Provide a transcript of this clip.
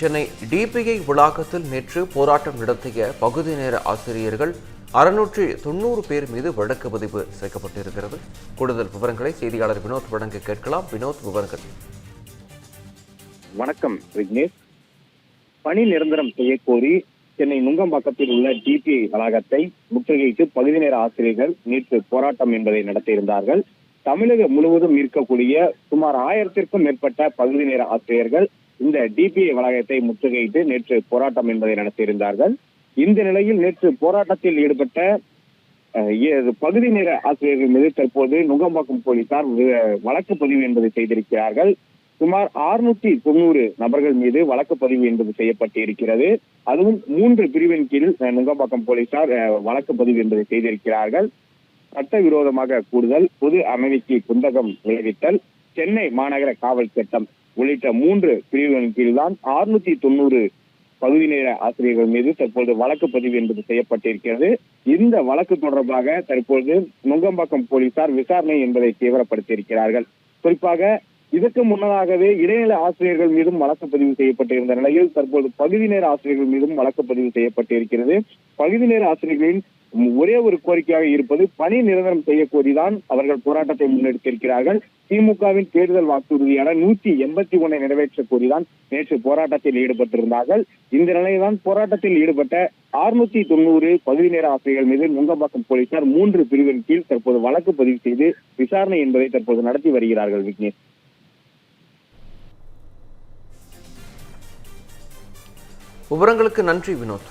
Chennai DPI வளாகத்தில் நேற்று போராட்டம் நடத்திய பகுதி நேர ஆசிரியர்கள் அறுநூற்றி தொண்ணூறு பேர் மீது வழக்கு பதிவு செய்யப்பட்டிருக்கிறது. கூடுதல் விவரங்களை செய்தியாளர் வினோத் வழங்க கேட்கலாம். வினோத் விவரங்கள். வணக்கம் விக்னேஷ். பணி நிரந்தரம் செய்யக்கோரி சென்னை நுங்கம்பாக்கத்தில் உள்ள டிபிஐ வளாகத்தை முற்றுகையிட்டு பகுதி நேர ஆசிரியர்கள் நேற்று போராட்டம் என்பதை நடத்தியிருந்தார்கள். தமிழகம் முழுவதும் இருக்கக்கூடிய சுமார் ஆயிரத்திற்கும் மேற்பட்ட பகுதி நேர ஆசிரியர்கள் இந்த டிபிஐ வளாகத்தை முற்றுகையிட்டு நேற்று போராட்டம் என்பதை நடத்தியிருந்தார்கள். இந்த நிலையில் நேற்று போராட்டத்தில் ஈடுபட்ட பகுதி நேர ஆசிரியர்கள் மீது தற்போது நுங்கம்பாக்கம் போலீசார் வழக்கு பதிவு என்பதை செய்திருக்கிறார்கள். சுமார் 690 தொண்ணூறு நபர்கள் மீது வழக்கு பதிவு என்பது செய்யப்பட்டு இருக்கிறது அதுவும் மூன்று பிரிவின் கீழ் அஹ், நுங்கம்பாக்கம் போலீசார் அஹ், வழக்கு பதிவு என்பதை செய்திருக்கிறார்கள். சட்டவிரோதமாக கூடுதல் பொது அமைதிக்கு குந்தகம் விளைவித்தல் சென்னை மாநகர காவல் சட்டம் உள்ளிட்ட மூன்று பிரிவுகளின் கீழ்தான் 690 தொண்ணூறு பகுதி நேர ஆசிரியர்கள் மீது தற்போது வழக்கு பதிவு என்பது செய்யப்பட்டிருக்கிறது. இந்த வழக்கு தொடர்பாக தற்போது நுங்கம்பாக்கம் போலீசார் விசாரணை என்பதை தீவிரப்படுத்தியிருக்கிறார்கள். குறிப்பாக இதற்கு முன்னதாகவே இடைநிலை ஆசிரியர்கள் மீதும் வழக்கு பதிவு செய்யப்பட்டிருந்த நிலையில் தற்போது பகுதி நேர ஆசிரியர்கள் மீதும் வழக்கு பதிவு செய்யப்பட்டிருக்கிறது. பகுதி நேர ஆசிரியர்களின் ஒரே ஒரு கோரிக்கையாக இருப்பது பணி நிரந்தரம் செய்யக்கோரிதான் அவர்கள் போராட்டத்தை முன்னெடுத்திருக்கிறார்கள். திமுகவின் தேர்தல் வாக்குறுதியான நூத்தி எண்பத்தி ஒன்னை நிறைவேற்ற கோரிதான் நேற்று போராட்டத்தில் ஈடுபட்டிருந்தார்கள். இந்த நிலையில்தான் போராட்டத்தில் ஈடுபட்ட 690 தொண்ணூறு பகுதி நேர ஆசிரியர்கள் மீது நுங்கம்பாக்கம் போலீசார் மூன்று பிரிவின் கீழ் தற்போது வழக்கு பதிவு செய்து விசாரணை என்பதை தற்போது நடத்தி வருகிறார்கள் விக்னேஷ். விவரங்களுக்கு நன்றி வினோத்.